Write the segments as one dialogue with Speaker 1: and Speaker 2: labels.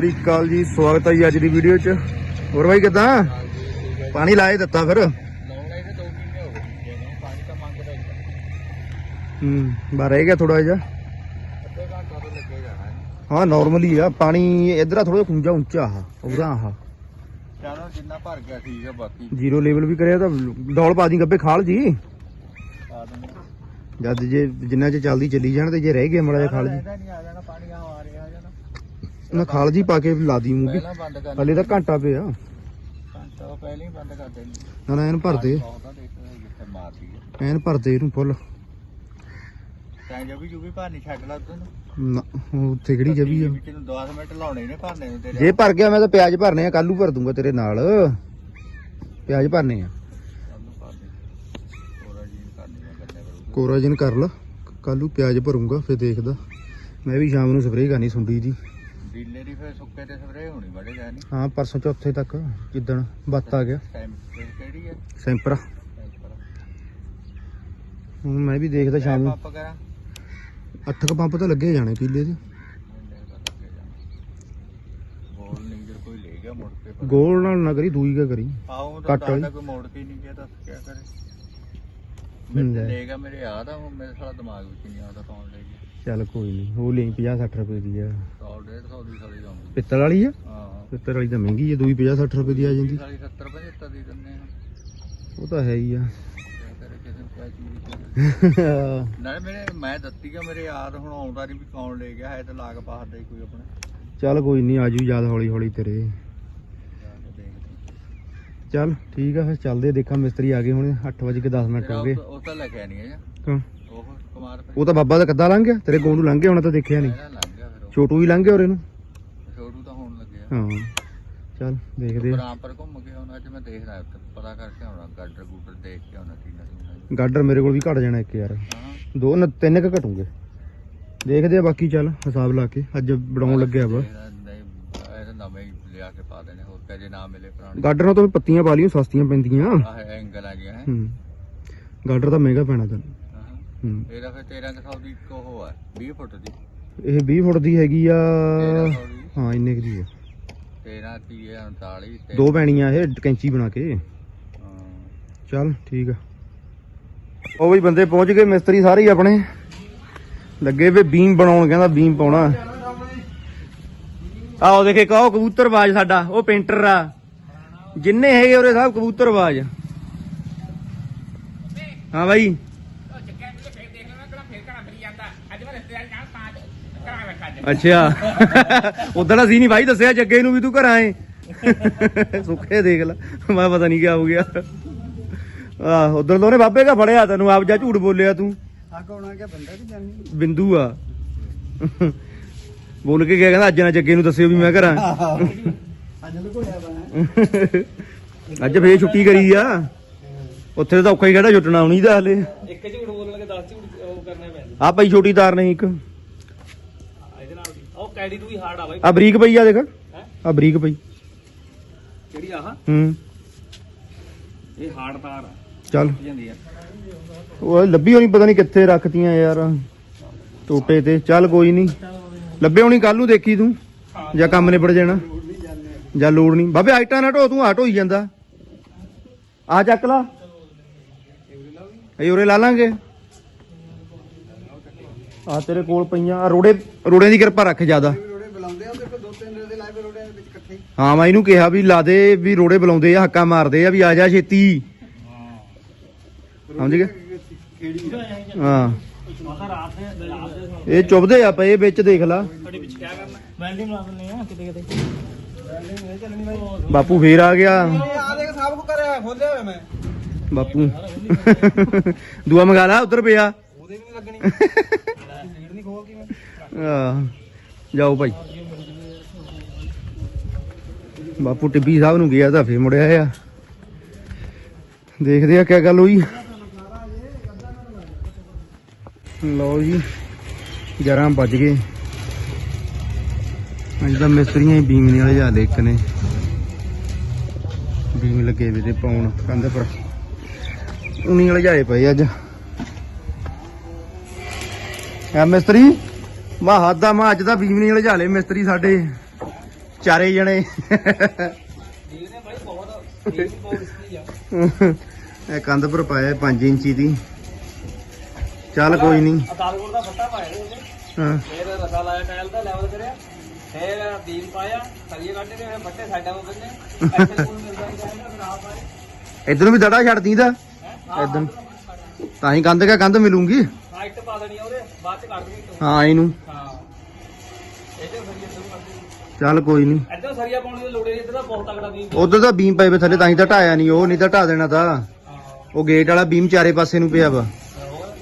Speaker 1: ਸ੍ਰੀ ਅਕਾਲ ਜੀ ਸਵਾਗਤ ਹੈ ਜੀ ਅੱਜ ਦੀ ਵੀਡੀਓ 'ਚ। ਹੋਰ ਬਾਈ ਕਿਦਾਂ? ਪਾਣੀ ਲਾਏ ਦਿੱਤਾ ਫਿਰ।
Speaker 2: ਹੋ ਗਏ ਜਦੋਂ ਪਾਣੀ ਤਾਂ ਮੰਗਦਾ ਹੀ
Speaker 1: ਹੂੰ ਬਾ ਰਹਿ ਗਿਆ ਥੋੜਾ ਜਿਹਾ।
Speaker 2: ਹੈ
Speaker 1: ਨਾਰਮਲੀ ਆ। ਪਾਣੀ ਇਧਰ ਆ ਥੋੜਾ ਖੁੰਝਾ ਉੱਚਾ ਆ ਉਹਦਾ ਆਹ
Speaker 2: ਚਲੋ ਜਿੰਨਾ ਭਰ ਗਿਆ ਠੀਕ ਹੈ ਬਾਕੀ।
Speaker 1: ਜ਼ੀਰੋ ਲੈਵਲ ਵੀ ਕਰਿਆ ਤਾਂ ਡੌਲ ਪਾ ਦੀ ਗੱਬੇ ਖਾਲ ਜੀ।
Speaker 2: ਆ
Speaker 1: ਜਦ ਜੇ ਜਿੰਨਾ ਚ ਚੱਲਦੀ ਚੱਲੀ ਜਾਣ ਤੇ ਜੇ ਰਹਿ ਗਿਆ ਮੜਾ ਜਿਹਾ ਖਾਲ ਜੀ
Speaker 2: ਇਹਦਾ ਨਹੀਂ ਆ ਜਾਣਾ ਪਾਣੀ ਆ ਆ ਰਿਹਾ ਆ ਜਾਣਾ
Speaker 1: ਨਾ ਖਾਲ ਜੀ ਪਾ ਕੇ ਲਾ ਦੀ
Speaker 2: ਪਹਿਲਾਂ ਬੰਦ ਕਰ
Speaker 1: ਹਲੇ ਤਾਂ ਘੰਟਾ ਪਿਆ।
Speaker 2: ਘੰਟਾ ਉਹ ਪਹਿਲਾਂ ਹੀ ਬੰਦ ਕਰ ਦੇਣੀ।
Speaker 1: ਨਾ ਨਾ ਇਹਨੂੰ ਭਰਦੇ
Speaker 2: ਬਹੁਤਾ ਦੇਖੋ ਜਿੱਥੇ ਮਾਰਦੀ ਹੈ
Speaker 1: ਐਨ ਭਰਦੇ ਇਹਨੂੰ ਫੁੱਲ।
Speaker 2: ਤਾਂ ਜਬੀ ਜੁਬੀ ਭਰ ਨਹੀਂ ਛੱਡ ਲਾ ਤੈਨੂੰ
Speaker 1: ਨਾ। ਉਹ ਉੱਥੇ ਕਿਹੜੀ ਜਵੀ ਆ।
Speaker 2: ਵਿੱਚ ਨੂੰ 10 ਮਿੰਟ ਲਾਉਣੇ ਨੇ ਭਰਨੇ ਨੂੰ ਤੇਰੇ।
Speaker 1: ਜੇ ਭਰ ਗਿਆ ਮੈਂ ਤਾਂ ਪਿਆਜ਼ ਭਰਨੇ ਆ ਕੱਲੂ ਭਰ ਦੂੰਗਾ ਤੇਰੇ ਨਾਲ। ਪਿਆਜ਼ ਭਰਨੇ ਆ।
Speaker 2: ਭਰ ਦੇ
Speaker 1: ਕੋਰਾਜਨ ਕਰ ਲਾ। ਕੱਲੂ ਪਿਆਜ਼ ਭਰੂੰਗਾ ਫਿਰ ਦੇਖਦਾ। ਮੈਂ ਵੀ ਸ਼ਾਮ ਨੂੰ ਸਪਰੇਅ ਕਰਨੀ ਸੁੰਡੀ ਦੀ
Speaker 2: ਦਿੱਲੇ ਦੀ ਫਿਰ ਸੁੱਕੇ ਤੇ ਸਪਰੇ ਹੋਣੀ ਬੜੇ ਜਾਨੀ
Speaker 1: ਹਾਂ ਪਰਸੋਂ ਚੌਥੇ ਤੱਕ ਜਿੱਦਣ ਬੱਤ ਆ ਗਿਆ।
Speaker 2: ਟਾਈਮ ਕਿਹੜੀ ਹੈ
Speaker 1: ਸੈਂਪਰ। ਹੁਣ ਮੈਂ ਵੀ ਦੇਖਦਾ ਸ਼ਾਮ ਨੂੰ।
Speaker 2: ਪੰਪ ਕਰਾਂ?
Speaker 1: ਅੱਠ ਕ ਪੰਪ ਤਾਂ ਲੱਗੇ ਜਾਣੇ ਪੀਲੇ ਦੇ।
Speaker 2: ਬੋਲ ਨਹੀਂ ਜੇ ਕੋਈ ਲੈ ਗਿਆ ਮੁੜ ਕੇ? ਪਰ
Speaker 1: ਗੋਲ ਨਾਲ ਨਾ ਕਰੀ ਦੂਈ ਕਾ ਕਰੀ।
Speaker 2: ਆਉਂ
Speaker 1: ਕੱਟ ਵਾਲੀ।
Speaker 2: ਕੋਈ ਮੋੜ ਕੇ ਨਹੀਂ ਗਿਆ ਤਾਂ ਕੀ ਕਰੇ।
Speaker 1: ਹੁੰਦਾ
Speaker 2: ਮੈਂ
Speaker 1: ਹੈ।
Speaker 2: ਲੈ ਗਿਆ ਮੇਰੇ ਯਾਦ ਆ ਹੁਣ ਮੇਰੇ ਸਾਲਾ ਦਿਮਾਗ ਵਿੱਚ ਨਹੀਂ ਆਉਂਦਾ ਕੌਣ ਲੈ ਗਿਆ
Speaker 1: ਚੱਲ ਕੋਈ ਨਹੀਂ ਉਹ ਲਈ 50 60 ਰੁਪਏ ਦੀ ਆ।
Speaker 2: 100 150 ਦੀ ਸਾਲੀ ਆਉਂਦੀ
Speaker 1: ਪਿੱਤਲ ਵਾਲੀ ਆ?
Speaker 2: ਹਾਂ।
Speaker 1: ਪਿੱਤਲ ਵਾਲੀ ਤਾਂ ਮਹਿੰਗੀ ਆ ਦੂਈ 50 60 ਰੁਪਏ ਦੀ ਆ ਜਾਂਦੀ।
Speaker 2: ਸਾਲੀ 70 75 ਦੀ ਦਿੰਦੇ ਆ
Speaker 1: ਉਹ ਤਾਂ ਹੈ ਹੀ ਆ।
Speaker 2: ਕਿਸੇ ਨੂੰ ਚੀਜ਼ ਨਾਲੇ ਮੇਰੇ ਮੈਂ ਦਿੱਤੀ ਆ ਮੇਰੇ ਯਾਦ ਹੁਣ ਆਉਂਦਾ ਨਹੀਂ ਵੀ ਕੌਣ ਲੈ ਗਿਆ ਹੈ ਤਾਂ ਲਾਗ ਬਾਹਰ ਦਾ ਹੀ ਕੋਈ ਆਪਣੇ।
Speaker 1: ਚੱਲ ਕੋਈ ਨਹੀਂ ਆਜੂ ਯਾਦ ਹੌਲੀ ਹੌਲੀ ਤੇਰੇ। ਚੱਲ ਠੀਕ ਆ ਫਿਰ ਚੱਲਦੇ ਦੇਖਾਂ ਮਿਸਤਰੀ ਆ ਗਏ ਹੁਣ 8 ਵਜੇ ਕੇ 10 ਮਿੰਟ ਹੋ ਗਏ।
Speaker 2: ਉਹ- ਤਾਂ ਲੈ ਕੇ ਨਹੀਂ ਹੈ
Speaker 1: ਹਾਂ
Speaker 2: ਉਹ ਕੁਮਾਰ
Speaker 1: ਉਹ ਤਾਂ ਬਾਬਾ ਦਾ ਕੱਦਾ ਲੰਘ ਗਿਆ ਤੇਰੇ ਗੋਂਡੂ ਲੰਘ ਗਿਆ ਹੁਣ ਤਾਂ ਦੇਖਿਆ ਨਹੀਂ।
Speaker 2: ਪਹਿਲਾਂ ਲੰਘ ਗਿਆ ਫਿਰ ਉਹ।
Speaker 1: ਛੋਟੂ ਵੀ ਲੰਘ ਗਿਆ ਔਰ ਇਹਨੂੰ।
Speaker 2: ਛੋਟੂ ਤਾਂ ਹੋਣ ਲੱਗਿਆ।
Speaker 1: ਹਾਂ ਚੱਲ ਦੇਖਦੇ ਆ।
Speaker 2: ਬਰਾਮਪਰ ਘੁੰਮ ਕੇ ਆਉਣਾ ਅੱਜ ਮੈਂ ਦੇਖ ਰਿਹਾ ਉੱਥੇ ਪਤਾ ਕਰਕੇ ਆਉਣਾ ਗਾਡਰ ਗੂਡਰ ਦੇਖ ਕੇ ਆਉਣਾ ਠੀਕ ਹੈ।
Speaker 1: ਗਾਡਰ ਮੇਰੇ ਕੋਲ ਵੀ ਘਟ ਜਾਣਾ ਇੱਕ ਯਾਰ।
Speaker 2: ਹਾਂ।
Speaker 1: ਦੋ ਨਾ ਤਿੰਨ ਕ ਘਟੂਗੇ। ਦੇਖਦੇ ਆ ਬਾਕੀ ਚੱਲ ਹਿਸਾਬ ਲਾ ਕੇ ਅੱਜ ਬਣਾਉਣ ਲੱਗਿਆ ਵਾ।
Speaker 2: ਨਹੀਂ ਲਿਆ ਕੇ ਪਾ ਦੇਣੇ ਹੋਰ ਕਦੇ ਨਾ ਮਿਲੇ ਪੁਰਾਣੇ।
Speaker 1: ਗਾਡਰਾਂ ਤੋਂ ਵੀ ਪੱਤੀਆਂ ਪਾ ਲਈਆਂ ਸਸਤੀਆਂ ਪੈਂਦੀਆਂ।
Speaker 2: ਆਹ ਐਂਗਲ ਆ ਗਿਆ ਹੈ।
Speaker 1: ਹੂੰ। ਗਾਡਰ ਤਾਂ ਮਹਿੰਗਾ ਪੈਣਾ ਤੈਨੂੰ।
Speaker 2: ਹਾਂ। ਇਹਦਾ ਫਿਰ 1300 ਦੀ ਇੱਕ ਉਹ ਹੈ 20 ਫੁੱਟ ਦੀ।
Speaker 1: ਇਹ 20 ਫੁੱਟ ਦੀ ਹੈਗੀ ਆ
Speaker 2: 1300 ਦੀ।
Speaker 1: ਹਾਂ ਇੰਨੇ ਕੁ ਦੀ ਆ।
Speaker 2: 13 30 39 ਤੇ
Speaker 1: ਦੋ ਪੈਣੀਆਂ ਇਹ ਕੈਂਚੀ ਬਣਾ ਕੇ। ਚੱਲ ਠੀਕ ਆ। ਉਹ ਵੀ ਬੰਦੇ ਪਹੁੰਚ ਗਏ ਮਿਸਤਰੀ ਸਾਰੇ ਹੀ ਆਪਣੇ। ਲੱਗੇ ਵੇ ਬੀਮ ਬਣਾਉਣ ਕਹਿੰਦਾ ਬੀਮ ਪਾਉਣਾ। ਆਓ ਦੇਖੇ ਕਹੋ ਕਬੂਤਰਬਾਜ਼ ਸਾਡਾ ਉਹ ਪੇਂਟਰ ਆ। ਜਿੰਨੇ ਹੈਗੇ ਉਹਰੇ ਸਭ ਕਬੂਤਰਬਾਜ਼। ਹਾਂ ਬਾਈ। ਅੱਛਾ। ਉਦੋਂ ਅਸੀਂ ਨਹੀਂ ਬਾਈ ਦੱਸਿਆ ਜੱਗੇ ਨੂੰ ਵੀ ਤੂੰ ਘਰ ਆਏ। ਸੁੱਖੇ ਦੇਖ ਲੈ। ਮੈਂ ਪਤਾ ਨਹੀਂ ਕਿਆ ਹੋ ਗਿਆ। ਆਹ ਉਧਰ ਉਹਨੇ ਬਾਬੇ ਕਾ ਫੜਿਆ ਤੈਨੂੰ ਆਪ ਜਾ ਝੂਠ ਬੋਲਿਆ ਤੂੰ।
Speaker 2: ਆ ਕੌਣ ਆ ਗਿਆ ਬੰਦਾ ਕਿ ਜਾਨੀ
Speaker 1: ਬਿੰਦੂ ਆ। ਬੋਲ ਕੇ ਗਿਆ ਕਹਿੰਦਾ ਅੱਜ ਨਾ ਜੱਗੇ ਨੂੰ ਦੱਸਿਓ ਵੀ ਮੈਂ ਘਰਾਂ।
Speaker 2: ਅੱਜ ਲੁਕੋਇਆ ਬਣਾ
Speaker 1: ਅੱਜ ਫੇਰ ਛੁੱਟੀ ਕਰੀ ਆ। ਉੱਥੇ ਤਾਂ ਔਖਾ ਹੀ ਕਿਹੜਾ ਛੁੱਟਣਾ ਹੁਣੀ ਦਾ ਹਲੇ।
Speaker 2: ਇੱਕ ਝੂਠ ਬੋਲਣ ਲੱਗੇ 10 ਝੂਠ ਉਹ ਕਰਨੇ ਪੈਂਦੇ।
Speaker 1: ਆ ਪਈ ਛੋਟੀ ਤਾਰ ਨਹੀਂ ਇੱਕ।
Speaker 2: ਇਹਦੇ ਨਾਲ ਉਹ ਕੈਡੀ ਤੋਂ ਵੀ ਹਾਰਡ ਆ ਬਾਈ।
Speaker 1: ਆ ਬਰੀਕ ਪਈ ਆ ਦੇਖ। ਆ ਬਰੀਕ ਪਈ।
Speaker 2: ਕਿਹੜੀ ਆਹ?
Speaker 1: ਹੂੰ।
Speaker 2: ਇਹ ਹਾਰਡ ਤਾਰ ਆ।
Speaker 1: ਚੱਲ।
Speaker 2: ਜਾਂਦੀ ਆ।
Speaker 1: ਉਹ ਲੱਭੀ ਹੋਣੀ ਪਤਾ ਨਹੀਂ ਕਿੱਥੇ ਰੱਖਤੀਆਂ ਯਾਰ। ਟੋਟੇ ਤੇ। ਚੱਲ ਕੋਈ ਨਹੀਂ। ਲੱਭੇ ਹੋਣੀ ਕੱਲ ਨੂੰ ਦੇਖੀ ਤੂੰ? ਜਾਂ ਕੰਮ ਨਿਬੜ ਜਾਣਾ? ਜਾਂ ਲੋੜ ਨਹੀਂ? ਬਾਬੇ ਆਈਟਾਂ ਨਾ ਢੋ ਤੂੰ ਆਟੋ ਹੀ ਜਾਂਦਾ। ਆ ਚੱਕ ਲਾ। ਇਹ ਉਰੇ ਲਾ ਲਾਂਗੇ। ਆ ਤੇਰੇ ਕੋਲ ਪਈਆਂ ਆ ਰੋੜੇ ਰੋੜਿਆਂ ਦੀ ਕਿਰਪਾ ਰੱਖ ਜ਼ਿਆਦਾ।
Speaker 2: ਰੋੜੇ ਆ ਰੋੜੇ
Speaker 1: ਹਾਂ ਮੈਂ ਇਹਨੂੰ ਕਿਹਾ ਵੀ ਲਾ ਦੇ ਵੀ ਰੋੜੇ ਬੁਲਾਉਂਦੇ ਆ ਹੱਕਾ ਮਾਰਦੇ ਆ ਵੀ ਆ ਜਾ ਛੇਤੀ। ਸਮਝ
Speaker 2: ਕਿਹੜੀ
Speaker 1: ਹਾਂ।
Speaker 2: ਮਾਤਾ ਰਾਤ ਦੇ ਰਾਤ ਦੇ
Speaker 1: ਇਹ ਚੁੱਭਦੇ ਆ ਪਏ ਵਿੱਚ ਦੇਖ ਲਾ।
Speaker 2: ਤੁਹਾਡੇ ਵਿੱਚ ਕੀ ਕਰਨਾ? ਵੈਲਡਿੰਗ ਲਾ ਦਿੰਦੇ ਆ ਕਿਤੇ ਕਿਤੇ। ਵੈਲਡਿੰਗ ਨਹੀਂ ਚੱਲਣੀ ਬਾਈ
Speaker 1: ਬਾਪੂ ਫੇਰ ਆ ਗਿਆ।
Speaker 2: ਆ ਦੇਖ ਸਭ ਕੁ ਕਰਿਆ ਖੋਲਿਆ ਹੋਇਆ ਮੈਂ।
Speaker 1: ਬਾਪੂ। ਦੂਆ ਮੰਗਾ ਲਾ ਉਧਰ ਪਿਆ।
Speaker 2: ਉਹਦੇ ਵੀ ਨਹੀਂ ਲੱਗਣੀ। ਸੀਟ ਨਹੀਂ ਖੋਲ ਕਿਵੇਂ
Speaker 1: ਆਹ, ਜਾਓ ਭਾਈ। ਬਾਪੂ ਟਿੱਬੀ ਸਾਹਿਬ ਨੂੰ ਗਿਆ ਤਾਂ ਫੇਰ ਮੁੜਿਆ ਆ। ਦੇਖਦੇ ਆ ਕਿਆ ਗੱਲ ਹੋਈ। ਲਓ ਜੀ 11 ਵੱਜ ਗਏ। ਅੱਜ ਤਾਂ ਮਿਸਤਰੀਆਂ ਹੀ ਬੀਮ ਵਾਲੇ ਜਾ ਇੱਕ ਨੇ। ਬੀਮ ਲੱਗੇ ਵੇ ਤੇ ਪਾਉਣ ਕੰਧ ਪਰ। ਉਨੀ ਵਾਲੇ ਜਾਏ ਪਏ ਅੱਜ। ਆ ਮਿਸਤਰੀ ਮਾ ਹੱਦਾ ਮਾ ਅੱਜ ਤਾਂ ਬੀਮ ਨਹੀਂ ਵਾਲੇ ਜਾ ਲਏ ਮਿਸਤਰੀ ਸਾਡੇ। ਚਾਰੇ ਜਣੇ।
Speaker 3: ਇਹ
Speaker 1: ਕੰਧ ਪਰ ਪਾਇਆ 5 ਇੰਚੀ ਦੀ। ਚੱਲ ਕੋਈ ਨਹੀਂ।
Speaker 3: ਅਕਾਲਪੁਰ ਦਾ ਫੱਟਾ ਪਾਇਆ ਉਹਨੇ
Speaker 1: ਹਾਂ।
Speaker 3: ਫਿਰ ਰਸਾ ਲਾਇਆ ਟਾਇਲ ਦਾ ਲੈਵਲ ਕਰਿਆ। ਫਿਰ ਬੀਮ ਪਾਇਆ ਸਰੀਏ ਕੱਢ ਕੇ ਫਿਰ ਫੱਟੇ ਸਾਈਡਾਂ ਤੋਂ ਬੰਨੇ। ਐਕਸਲ ਕੋਲ ਫਿਰ ਆਪ
Speaker 1: ਇਧਰ ਵੀ ਦੜਾ ਛੱਡਦੀ ਦਾ। ਇਧਰ ਤਾਂ ਹੀ ਕੰਧ ਕਾ ਕੰਧ ਮਿਲੂਗੀ।
Speaker 3: ਹਾਈਟ ਪਾ ਦੇਣੀ ਆ ਉਹਦੇ ਬਾਅਦ ਚ ਕੱਢ ਦੇਣੀ ਤੂੰ।
Speaker 1: ਹਾਂ ਇਹਨੂੰ
Speaker 3: ਹਾਂ। ਇਹਦੇ ਸਰੀਏ ਸ਼ੁਰੂ ਕਰ ਦੇ
Speaker 1: ਚੱਲ ਕੋਈ ਨਹੀਂ।
Speaker 3: ਇੱਧਰ ਸਰੀਆ ਪਾਉਣ ਦੀ ਲੋੜ ਨਹੀਂ ਇੱਧਰ ਤਾਂ ਬਹੁਤ ਤਕੜਾ ਬੀਮ
Speaker 1: ਉਧਰ ਤਾਂ ਬੀਮ ਵੇ ਥੱਲੇ ਤਾਂ ਹੀ ਤਾਂ ਢਾਇਆ ਨਹੀਂ ਉਹ ਨਹੀਂ ਤਾਂ ਢਾ ਦੇਣਾ ਤਾਂ। ਉਹ ਗੇਟ ਵਾਲਾ ਬੀਮ ਚਾਰੇ ਪਾਸੇ ਨੂੰ ਪਿਆ ਵਾ।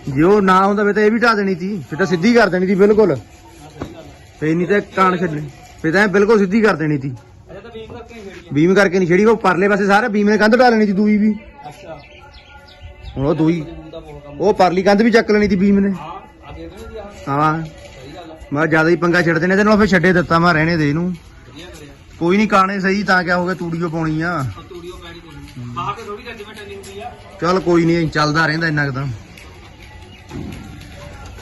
Speaker 1: ਜੇ ਉਹ ਨਾ ਹੁੰਦਾ ਵੇ ਤਾਂ ਇਹ ਵੀ ਢਾ ਦੇਣੀ ਸੀ ਫਿਰ ਤਾਂ ਸਿੱਧੀ ਕਰ ਦੇਣੀ ਸੀ ਬਿਲਕੁਲ।
Speaker 3: ਹਾਂ ਸਹੀ ਗੱਲ ਹੈ
Speaker 1: ਫੇ ਨਹੀਂ ਤਾਂ ਕਾਣ ਛੱਡਣੀ ਫੇ ਤਾਂ ਐਂ ਬਿਲਕੁਲ ਸਿੱਧੀ ਕਰ ਦੇਣੀ ਸੀ।
Speaker 3: ਤਾਂ ਬੀਮ ਕਰਕੇ
Speaker 1: ਬੀਮ ਨਹੀਂ ਛੇੜੀ ਉਹ ਪਰਲੇ ਪਾਸੇ ਸਾਰੇ ਬੀਮ ਨੇ ਕੰਧ ਢਾ ਲੈਣੀ ਸੀ ਦੂਈ ਵੀ।
Speaker 3: ਅੱਛਾ।
Speaker 1: ਹੁਣ ਉਹ ਦੂਈ
Speaker 3: ਬਹੁਤ ਕੰਮ
Speaker 1: ਉਹ ਪਰਲੀ ਕੰਧ ਵੀ ਚੱਕ ਲੈਣੀ ਸੀ ਬੀਮ ਨੇ।
Speaker 3: ਹਾਂ ਸਹੀ ਗੱਲ ਆ।
Speaker 1: ਮੈਂ ਜ਼ਿਆਦਾ ਹੀ ਪੰਗਾ ਛੱਡ ਦੇਣੇ ਤੇ ਨਾਲ ਫੇ ਛੱਡੇ ਦਿੱਤਾ ਮੈਂ ਰਹਿਣੇ ਦੇ ਇਹਨੂੰ।
Speaker 3: ਵਧੀਆ ਕਰਿਆ।
Speaker 1: ਕੋਈ ਨਹੀਂ ਕਾਣੇ ਸਹੀ ਤਾਂ ਕਿਆ ਹੋ ਗਿਆ ਤੂੜੀਓ ਪਾਉਣੀ ਆ।
Speaker 3: ਉਹ ਤੂੜੀਓ ਪੈਣੀ ਕੋਈ ਬਾਹਰ ਤੇ ਥੋੜੀ ਜੱਜਮੈਂਟ ਨਹੀਂ ਹੁੰਦੀ ਆ।
Speaker 1: ਚੱਲ ਕੋਈ ਨਹੀਂ ਚੱਲਦਾ ਰਹਿੰਦਾ ਇੰਨਾ ਕੁ ਤਾਂ।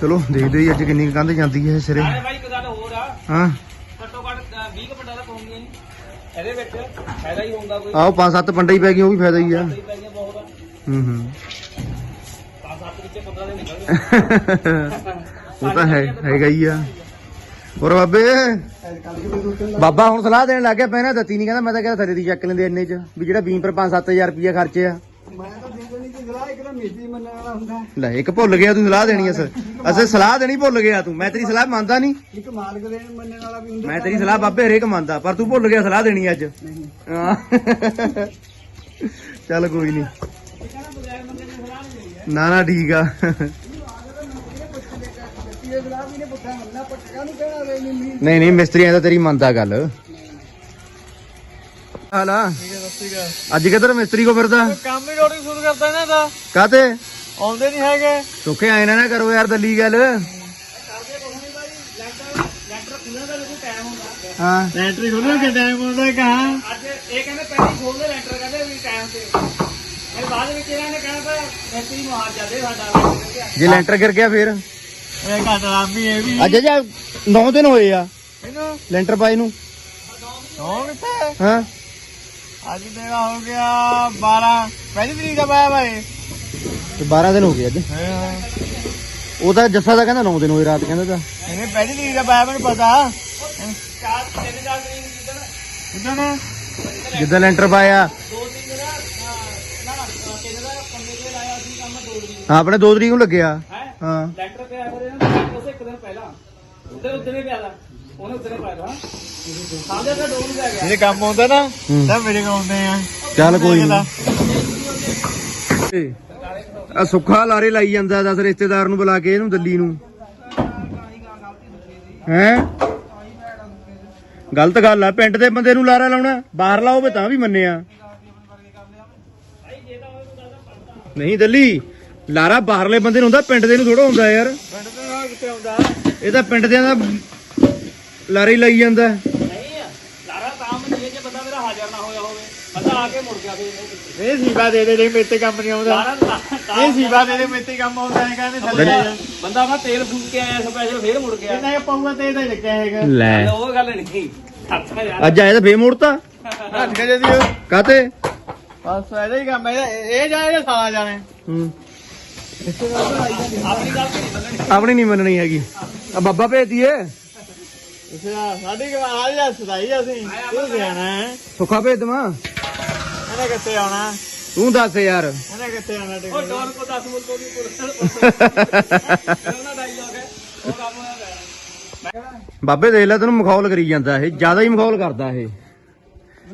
Speaker 1: ਚਲੋ ਦੇਖਦੇ ਹੀ ਅੱਜ ਕਿੰਨੀ ਕੁ ਕੰਧ ਜਾਂਦੀ ਹੈ ਸਿਰੇ।
Speaker 3: ਨਾਲੇ ਬਾਈ ਇੱਕ ਗੱਲ ਹੋਰ ਆ।
Speaker 1: ਹਾਂ।
Speaker 3: ਘੱਟੋ ਘੱਟ 20 ਕੁ ਪਿੰਡਾਂ ਦਾ ਪਾਉਂਦੀਆਂ ਨਹੀਂ ਇਹਦੇ ਵਿੱਚ ਫਾਇਦਾ ਹੀ ਹੁੰਦਾ ਕੋਈ।
Speaker 1: ਆਓ ਪੰਜ ਸੱਤ ਪੰਡਾ ਹੀ ਪੈ ਗਈਆਂ ਉਹ ਵੀ ਫਾਇਦਾ ਹੀ ਆ। ਹੂੰ ਹੂੰ
Speaker 3: ਪੰਜ ਸੱਤ ਵਿੱਚ 15 ਦੇ ਨਿਕਲ
Speaker 1: ਉਹ ਤਾਂ ਹੈ ਹੈਗਾ ਹੀ ਆ। ਹੋਰ ਬਾਬੇ? ਬਾਬਾ ਹੁਣ ਸਲਾਹ ਦੇਣ ਲੱਗ ਗਿਆ ਪਹਿਲਾਂ ਦਿੱਤੀ ਨਹੀਂ ਕਹਿੰਦਾ ਮੈਂ ਤਾਂ ਕਹਿੰਦਾ ਥੱਲੇ ਦੀ ਚੱਕ ਲੈਂਦੇ ਇੰਨੇ ਚ ਵੀ ਜਿਹੜਾ ਬੀਮ ਪਰ 5-7000 ਰੁਪਇਆ ਖਰਚੇ ਆ
Speaker 4: ਮੈਂ ਤਾਂ ਦੇ ਸਲਾਹ ਇੱਕ ਤਾਂ ਮਿਸਤਰੀ ਮੰਨਣ ਵਾਲਾ ਹੁੰਦਾ
Speaker 1: ਲੈ ਇੱਕ ਭੁੱਲ ਗਿਆ ਤੂੰ ਸਲਾਹ ਦੇਣੀ ਅਸ ਅਸੇ ਸਲਾਹ ਦੇਣੀ ਭੁੱਲ ਗਿਆ ਤੂੰ। ਮੈਂ ਤੇਰੀ ਸਲਾਹ ਮੰਨਦਾ ਨਹੀਂ।
Speaker 4: ਇੱਕ ਮਾਲਕ ਦੇ ਮੰਨਣ ਵਾਲਾ ਵੀ ਹੁੰਦਾ
Speaker 1: ਮੈਂ ਤੇਰੀ ਸਲਾਹ ਬਾਬੇ ਹਰੇਕ ਮੰਨਦਾ ਪਰ ਤੂੰ ਭੁੱਲ ਗਿਆ ਸਲਾਹ ਦੇਣੀ ਅੱਜ।
Speaker 4: ਨਹੀਂ।
Speaker 1: ਚੱਲ ਕੋਈ ਨਹੀਂ। ਨਾ ਨਾ ਠੀਕ ਆ।
Speaker 4: ਨਹੀਂ ਨਹੀਂ
Speaker 1: ਮਿਸਤਰੀਆਂ ਤਾਂ ਤੇਰੀ ਮੰਨਦਾ ਗੱਲ। ਹਾਲਾ ਅੱਜ ਕਿੱਧਰ ਮਿਸਤਰੀ ਕੋ ਫਿਰਦਾ?
Speaker 3: ਕੰਮ ਹੀ ਰੋੜੀ ਸ਼ੁਰੂ ਕਰਦਾ ਇਹਨਾਂ ਦਾ।
Speaker 1: ਕਾਤੇ
Speaker 3: ਆਉਂਦੇ ਨਹੀਂ ਹੈਗੇ।
Speaker 1: ਸੁੱਖੇ ਆਏ ਨਾ ਨਾ ਕਰੋ ਯਾਰ ਦੱਲੀ ਗੱਲ। ਹਾਂ।
Speaker 3: ਲੈਂਟਰ ਖੋਲਣ ਕੇ ਟਾਈਮ ਹੁੰਦਾ ਕਹਾਂ ਅੱਜ ਇਹ ਕਹਿੰਦੇ ਪਹਿਲਾਂ ਹੀ ਖੋਲਦੇ ਲੈਂਟਰ ਕਹਿੰਦੇ ਵੀ ਟਾਈਮ ਤੇ। ਫਿਰ ਬਾਅਦ ਵਿੱਚ ਇਹਨਾਂ ਨੇ ਕਹਿਣਾ ਤਾਂ ਮਿਸਤਰੀ ਨੂੰ ਹਾਰ ਜਾਂਦੇ ਸਾਡਾ
Speaker 1: ਜੇ ਲੈਂਟਰ ਗਿਰ ਗਿਆ ਫੇਰ?
Speaker 3: ਇਹ ਘੱਟ ਰਾਮੀ ਇਹ ਵੀ
Speaker 1: ਅੱਜ ਜਾ 9 ਦਿਨ ਹੋਏ ਆ।
Speaker 3: ਇਹਨੂੰ
Speaker 1: ਲੈਂਟਰ ਪਾਏ ਨੂੰ।
Speaker 3: ਕਿੱਥੇ
Speaker 1: ਹਾਂ।
Speaker 3: ਅੱਜ ਤੇਰਾ ਹੋ ਗਿਆ 12 ਪਹਿਲੀ ਤਰੀਕ ਦਾ ਪਾਇਆ ਭਾਈ
Speaker 1: ਤੇ 12 ਦਿਨ ਹੋ ਗਏ ਅੱਜ। ਉਹ ਤਾਂ ਜੱਸਾ ਦਾ ਕਹਿੰਦਾ 9 ਦਿਨ ਹੋਏ ਰਾਤ ਕਹਿੰਦਾ ਤਾਂ।
Speaker 3: ਇਹਨੇ ਪਹਿਲੀ ਤਰੀਕ ਦਾ ਪਾਇਆ ਮੈਨੂੰ ਪਤਾ। ਚਾਰ ਤਿੰਨ ਚਾਰ ਤਰੀਕ ਜਿੱਦਣ ਜਿੱਦਣ
Speaker 1: ਜਿੱਦਾਂ ਲੈਂਟਰ ਪਾਇਆ।
Speaker 3: ਨਾ ਨਾ
Speaker 1: ਹਾਂ ਆਪਣੇ 2 ਤਰੀਕ ਨੂੰ ਲੱਗਿਆ।
Speaker 3: ਹੈ?
Speaker 1: ਹਾਂ।
Speaker 3: ਲੈਂਟਰ ਪਿਆ ਫਿਰ ਉਸੇ ਇੱਕ ਦਿਨ ਪਹਿਲਾਂ। ਉਹਦੇ ਉਦਨੇ ਪਿਆ ਦਾ ਉਹਨੇ ਉਦਨੇ ਪਾਇਆ ਦਾ ਸਾਹਮਣੇ ਦਾ ਡੋਲ ਲੈ ਗਿਆ ਇਹਦੇ ਕੰਮ ਆਉਂਦਾ ਨਾ। ਤਾਂ ਮੇਰੇ ਕੋਲ ਆਉਂਦੇ ਆ।
Speaker 1: ਚੱਲ ਕੋਈ ਨਹੀਂ। ਆ। ਸੁੱਖਾ ਲਾਰੇ ਲਾਈ ਜਾਂਦਾ ਦੱਸ ਰਿਸ਼ਤੇਦਾਰ ਨੂੰ ਬੁਲਾ ਕੇ ਇਹਨੂੰ ਦਿੱਲੀ ਨੂੰ। ਹੈ? ਗਲਤ ਗੱਲ ਆ ਪਿੰਡ ਦੇ ਬੰਦੇ ਨੂੰ ਲਾਰਾ ਲਾਉਣਾ ਬਾਹਰ ਲਾਓ ਵੀ ਤਾਂ ਵੀ ਮੰਨਿਆ ਨਹੀਂ ਦਿੱਲੀ ਲਾਰਾ ਬਾਹਰਲੇ ਬੰਦੇ ਨੂੰ ਹੁੰਦਾ ਪਿੰਡ ਦੇ ਨੂੰ ਥੋੜਾ ਹੁੰਦਾ ਯਾਰ।
Speaker 3: ਪਿੰਡ ਦੇ ਨਾਲ ਕਿੱਥੇ ਆਉਂਦਾ?
Speaker 1: ਇਹ ਤਾਂ ਪਿੰਡ ਦੇ ਦਾ ਲਾਰੇ ਲਾਈ ਜਾਂਦਾ।
Speaker 3: ਨਹੀਂ ਲਾਰਾ ਤਾਂ ਮੰਨੀਏ ਜੇ ਬੰਦਾ ਮੇਰਾ ਹਾਜ਼ਰ ਨਾ ਹੋਇਆ ਹੋਵੇ ਬੰਦਾ ਆ ਕੇ ਮੁੜ ਗਿਆ ਫੇਰ ਇਹ ਸੀਵਾ ਦੇ ਦੇ ਜੇ ਮੇਰੇ ਤੇ ਕੰਮ ਨਹੀਂ ਆਉਂਦਾ। ਲਾਰਾ ਇਹ ਸੀਵਾ ਦੇ ਦੇ ਮੇਰੇ ਤੇ ਕੰਮ ਆਉਂਦਾ ਹੈ ਕਹਿੰਦੇ ਥੱਲੇ ਆ। ਬੰਦਾ ਮੈਂ ਤੇਲ ਫੂਕ ਕੇ ਆਇਆ ਸਪੈਸ਼ਲ ਫੇਰ ਮੁੜ ਗਿਆ। ਕਿੰਨਾ ਪਾਊਗਾ ਤੇ ਇਹਦਾ ਲੱਗਿਆ ਹੈਗਾ।
Speaker 1: ਲੈ।
Speaker 3: ਉਹ ਗੱਲ ਨਹੀਂ ਅੱਛਾ ਯਾਰ।
Speaker 1: ਅੱਜ ਆਏ ਤਾਂ ਫੇਰ ਮੋੜਤਾ।
Speaker 3: ਹੱਥ ਕੇ ਜੀ
Speaker 1: ਕਾਤੇ
Speaker 3: ਬਸ ਇਹਦਾ ਹੀ ਕੰਮ ਹੈ। ਇਹ ਜਾਏ ਸਾਲਾ ਜਾਣੇ?
Speaker 1: ਹੂੰ।
Speaker 3: ਆਪਣੀ ਗੱਲ ਤੇ ਨਹੀਂ ਮੰਨਣੀ।
Speaker 1: ਆਪਣੀ ਨਹੀਂ ਮੰਨਣੀ ਹੈਗੀ। ਆ ਬੱਬਾ ਭੇਜ ਦਈਏ।
Speaker 3: ਅੱਛਾ ਸਾਡੀ ਆ ਜਾ ਸਦਾਈ ਅਸੀਂ। ਤੂੰ ਸਿਆਣਾ ਹੈ।
Speaker 1: ਸੁੱਖਾ ਭੇਜ ਦਵਾਂ?
Speaker 3: ਇਹਨੇ ਕਿੱਥੇ ਆਉਣਾ?
Speaker 1: ਤੂੰ ਦੱਸ ਯਾਰ।
Speaker 3: ਇਹਨੇ ਕਿੱਥੇ ਆਉਣਾ ਟਿਕ ਉਹ ਡੋਰ ਕੋ 10 ਮੁੱਲ ਤੋਂ ਵੀ ਪੁਲਿਸ ਉਹਨਾਂ ਡਾਇਲੌਗ ਹੈ ਉਹ ਕੰਮ ਹੋਇਆ
Speaker 1: ਬਾਬੇ ਦੇਖ ਲੈ ਤੈਨੂੰ ਮਖੌਲ ਕਰੀ ਜਾਂਦਾ ਇਹ ਜ਼ਿਆਦਾ ਹੀ ਮਖੌਲ ਕਰਦਾ ਇਹ।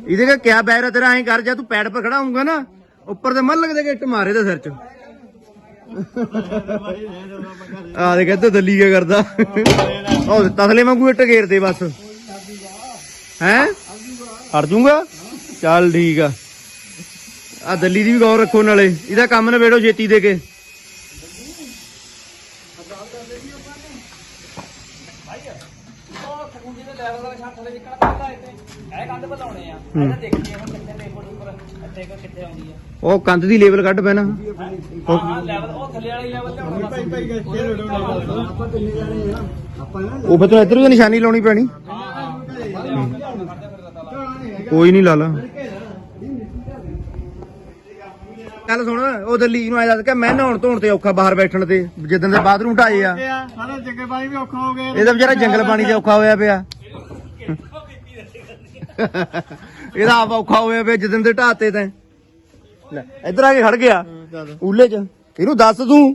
Speaker 1: ਇਹਦੇ ਕਾ ਕਿਆ ਬੈਰ ਤੇਰਾ ਐਂ ਕਰ ਜਾ ਤੂੰ ਪੈੜ ਪਰ ਖੜਾ ਹੋਊਗਾ ਨਾ ਉੱਪਰ ਤੇ ਮੱਲ ਲੱਗਦੇ ਗਿੱਟ ਮਾਰੇ ਤੇ ਸਿਰ ਚ। ਆ ਦੇ ਕਹਿੰਦੇ ਦੱਲੀ ਕੀ ਕਰਦਾ। ਉਹ ਤਸਲੇ ਵਾਂਗੂ ਇੱਟ ਘੇਰਦੇ ਬਸ। ਹੈ? ਹਟ ਜੂਗਾ? ਚੱਲ ਠੀਕ ਆ। ਆ ਦੱਲੀ ਦੀ ਵੀ ਗੌਰ ਰੱਖੋ ਨਾਲੇ। ਇਹਦਾ ਕੰਮ ਨਵੇੜੋ ਛੇਤੀ ਦੇ ਕੇ।
Speaker 3: ਇਹ ਕੰਧ ਬਤਾਉਣੇ ਆ ਇਹਦਾ ਦੇਖੀਏ ਹੁਣ ਕਿੱਥੇ ਟੇਬਲ ਉੱਪਰ ਇੱਥੇ ਕੁ ਕਿੱਥੇ ਆਉਂਦੀ ਆ
Speaker 1: ਉਹ ਕੰਧ ਦੀ ਲੇਵਲ ਕੱਢ ਪੈਣਾ।
Speaker 3: ਹਾਂ ਲੈਵਲ ਉਹ ਥੱਲੇ ਵਾਲੀ ਲੈਵਲ ਲਿਆਉਣਾ ਭਾਈ ਭਾਈ
Speaker 4: ਆਪਾਂ ਕਿੰਨੇ ਜਾਣੇ ਆ ਆਪਾਂ ਨਾ
Speaker 1: ਉਹ ਫਿਰ ਤੂੰ ਇੱਧਰ ਵੀ ਨਿਸ਼ਾਨੀ ਲਾਉਣੀ ਪੈਣੀ। ਕੋਈ ਨਹੀਂ ਲਾ ਲਾ। ਚੱਲ ਸੁਣ ਉਹ ਦਿੱਲੀ ਨੂੰ ਆਇਆ ਦੱਸ ਕਿ ਮੈਂ ਨਹਾਉਣ ਧੋਣ ਤੇ ਔਖਾ ਬਾਹਰ ਬੈਠਣ ਤੇ ਜਿੱਦਣ ਦੇ ਬਾਥਰੂਮ ਢਾਏ ਆ।
Speaker 3: ਸਾਡਾ ਜੱਗੇ ਪਾਣੀ ਵੀ ਔਖਾ ਹੋ ਗਿਆ।
Speaker 1: ਇਹਦਾ ਵਿਚਾਰਾ ਜੰਗਲ ਪਾਣੀ ਤੇ ਔਖਾ ਹੋਇਆ ਪਿਆ। ਇਹਦਾ ਆਪ ਔਖਾ ਹੋਇਆ ਪਿਆ ਜਿੱਦਣ ਦੇ ਢਾਤੇ ਤੈਂ। ਲੈ ਇੱਧਰ ਆ ਕੇ ਖੜ ਗਿਆ। ਉੱਲੇ ਚ। ਇਹਨੂੰ ਦੱਸ ਤੂੰ।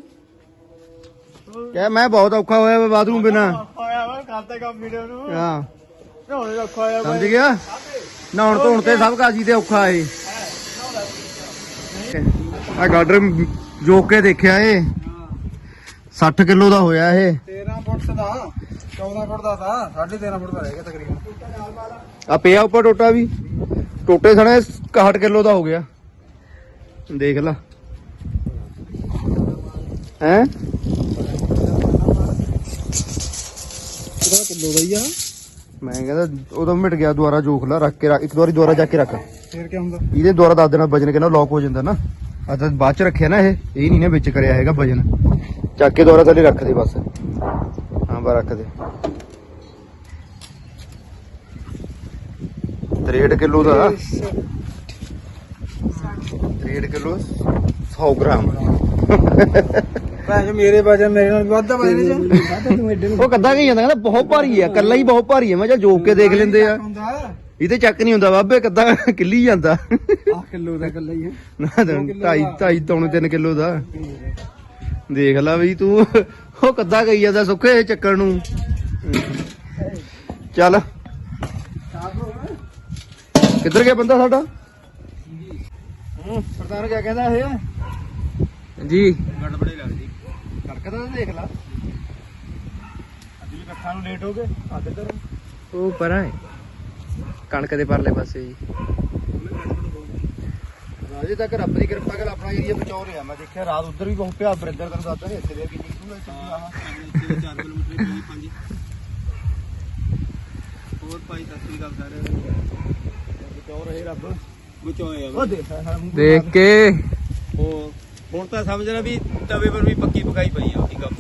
Speaker 1: ਕਹਿ ਮੈਂ ਬਹੁਤ ਔਖਾ ਹੋਇਆ ਵਾ ਬਾਥਰੂਮ ਬਿਨਾ।
Speaker 3: ਹੋਇਆ ਵਾ ਕਰਤੇ ਕੰਮ ਵੀਡੀਓ ਨੂੰ
Speaker 1: ਹਾਂ।
Speaker 3: ਹੁਣ ਔਖਾ ਹੋਇਆ
Speaker 1: ਸਮਝ ਗਿਆ? ਨਹਾਉਣ ਧੋਣ ਤੇ ਸਭ ਕਾਜੀ ਤੇ ਔਖਾ ਏ। ਆ ਗਾਡਰ ਜੋਕ ਕੇ ਦੇਖਿਆ ਏ। 60 ਕਿਲੋ ਦਾ ਹੋਇਆ ਇਹ।
Speaker 4: 13 ਫੁੱਟ ਦਾ 14 ਫੁੱਟ ਦਾ ਤਾਂ 13.5 ਫੁੱਟ ਦਾ ਰਹਿ ਗਿਆ ਤਕਰੀਬਨ।
Speaker 1: ਆ ਪਿਆ ਉੱਪਰ ਟੋਟਾ ਵੀ। ਟੋਟੇ ਸਣੇ 61 ਕਿਲੋ ਦਾ ਹੋ ਗਿਆ। ਦੇਖ ਲਾ। ਹੈ?
Speaker 4: ਕਿਹੜਾ ਕਿਲੋ ਦਾ ਹੀ ਆ
Speaker 1: ਮੈਂ ਕਹਿੰਦਾ ਉਦੋਂ ਮਿਟ ਗਿਆ ਦੁਬਾਰਾ ਜੋਖ ਲਾ ਰੱਖ ਕੇ ਰੱਖ- ਇੱਕ ਵਾਰੀ ਦੁਬਾਰਾ ਜਾ ਕੇ ਰੱਖ।
Speaker 4: ਫੇਰ ਕੀ ਹੁੰਦਾ?
Speaker 1: ਇਹਦੇ ਦੁਆਰਾ ਦੱਸ ਦੇਣਾ ਵਜਨ ਕਿੰਨਾ ਲੌਕ ਹੋ ਜਾਂਦਾ ਨਾ। ਤਾਂ ਬਾਅਦ ਚ ਰੱਖਿਆ ਨਾ ਇਹ ਇਹ ਨਹੀਂ ਨਾ ਵਿੱਚ ਕਰਿਆ ਹੈਗਾ ਵਜਨ। ਚੱਕ ਕੇ ਦੁਆਰਾ ਥੱਲੇ ਰੱਖ ਦੇ ਬਸ। ਹਾਂ ਬਾ ਰੱਖ ਦੇ। 63 ਕਿਲੋ ਦਾ। 63 ਕਿਲੋ 100 ਗ੍ਰਾਮ।
Speaker 4: ਭੈਣ ਮੇਰੇ ਵਜਨ ਮੇਰੇ ਨਾਲ ਵੱਧਦਾ ਵਜਨ ਚ। ਵੱਧਦਾ ਤੂੰ ਐਡੇ ਨੂੰ
Speaker 1: ਉਹ ਕੱਦਾ ਕੀ ਜਾਂਦਾ ਕਹਿੰਦਾ ਬਹੁਤ ਭਾਰੀ ਆ ਕੱਲਾ ਹੀ ਬਹੁਤ ਭਾਰੀ ਆ। ਮੈਂ ਕਿਹਾ ਜੋਕ ਕੇ ਦੇਖ ਲੈਂਦੇ ਆ। ਇਹ ਤੇ ਚੱਕ ਨਹੀਂ ਹੁੰਦਾ ਬਾਬੇ ਕੱਦਾ ਕਿੱਲੀ ਜਾਂਦਾ।
Speaker 4: ਆ ਕਿਲੋ ਦਾ ਕੱਲਾ ਹੀ ਹੈ
Speaker 1: ਨਾ ਢਾਈ ਢਾਈ ਤੌਣ 3 ਕਿਲੋ ਦਾ। ਦੇਖ ਲੈ ਵੀ ਤੂੰ ਉਹ ਕੱਦਾ ਗਈ ਜਾਂਦਾ ਸੁੱਕੇ ਚੱਕਣ ਨੂੰ। ਚੱਲ। ਕਿੱਧਰ ਗਿਆ ਬੰਦਾ ਸਾਡਾ? ਸਰਦਾਰ ਕਿਆ ਕਹਿੰਦਾ ਇਹ?
Speaker 3: ਜੀ।
Speaker 1: ਗੜਬੜੇ ਲੱਗਦੀ ਕਰਕਦਾ ਤਾਂ ਦੇਖ ਲਾ। ਅੱਜ ਕੱਖਾਂ ਨੂੰ ਲੇਟ ਹੋ ਗਏ ਆ ਕਿੱਧਰ
Speaker 3: ਉਹ ਪਰਾਂ ਹੈ ਕਣਕ ਦੇ ਪਰਲੇ ਪਾਸੇ ਜੀ।
Speaker 1: ਅਜੇ ਤੱਕ ਰੱਬ ਦੀ ਕਿਰਪਾ ਕਰ ਆਪਣਾ ਏਰੀਆ ਬਚਾਉ ਰਿਹਾ। ਮੈਂ ਦੇਖਿਆ ਰਾਤ ਉਧਰ ਵੀ ਬਹੁਤ ਪਿਆ ਬਰਿੰਦਰ ਤੈਨੂੰ ਦੱਸਦਾ ਨਹੀਂ ਇੱਥੇ ਵੀ ਕਿੰਨੀ ਕੁ ਮੈਂ ਚੱਲੀ ਆਹ। 4 ਕਿਲੋਮੀਟਰ ਦੀ 5 ਹੋਰ ਭਾਈ ਸਤਿ ਸ੍ਰੀ ਅਕਾਲ ਸਾਰੇ। ਬਚਾਉ ਰਹੇ ਰੱਬ।
Speaker 2: ਬਚੋਏ
Speaker 1: ਉਹ ਦੇਖ ਹਾਂ ਮੂੰਹ
Speaker 3: ਦੇਖ ਕੇ।
Speaker 2: ਉਹ ਹੁਣ ਤਾਂ ਸਮਝ ਲੈ ਵੀ ਤਵੇ ਪਰ ਵੀ ਪੱਕੀ ਪਕਾਈ ਪਈ ਆ ਉਹੀ ਕੰਮ।